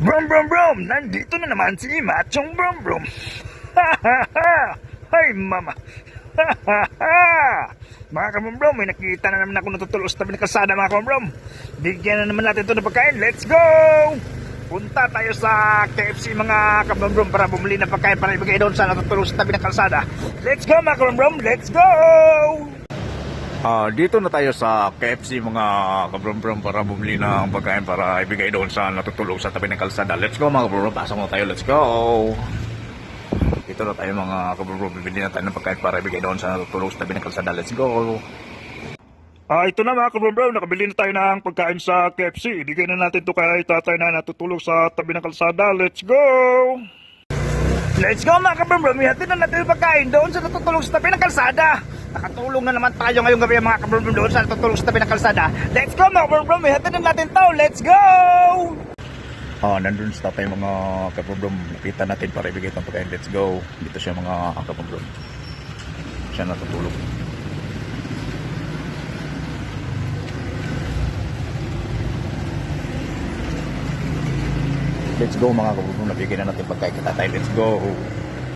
Brum brum brum! Nandito na naman si Machong Brum Brum! Ha ha ha! Hay mama! Ha ha ha! Mga kabrum may nakita na naman ako natutulog sa tabi ng kalsada mga kabrum. Bigyan na naman natin ito ng pagkain. Let's go! Punta tayo sa KFC mga kabrum para bumili ng pagkain para ibigay doon sa natutulog sa tabi ng kalsada. Let's go mga kabrum Let's go! Ah, dito na tayo sa KFC mga kabrum para bumili ng pagkain para ibigay doon sa natutulog sa tabi ng kalsada. Let's go mga kabrum Pasok na tayo. Let's go! Dito na tayo mga kabrum Bibili na tayo ng pagkain para ibigay doon sa natutulog sa tabi ng kalsada. Let's go! Ah, ito na mga kabrum Nakabili na tayo ng pagkain sa KFC. Ibigay na natin to kay tatay na natutulog sa tabi ng kalsada. Let's go! Let's go mga kabrum Ihatid na natin yung pagkain doon sa natutulog sa tabi ng kalsada. Nakatulong na naman tayo ngayong gabi mga kabrum doon sa natutulog sa tabi ng kalsada. Let's go mga kabrum Ihatid na natin to. Let's go! Ah, nandun sa tayo mga kabrum Nakita natin para ibigay itong pagkain. Let's go. Dito siya mga kabrum Siya natutulog. Let's go mga kabrum Nabigyan na natin pagkain kita tayo. Let's go.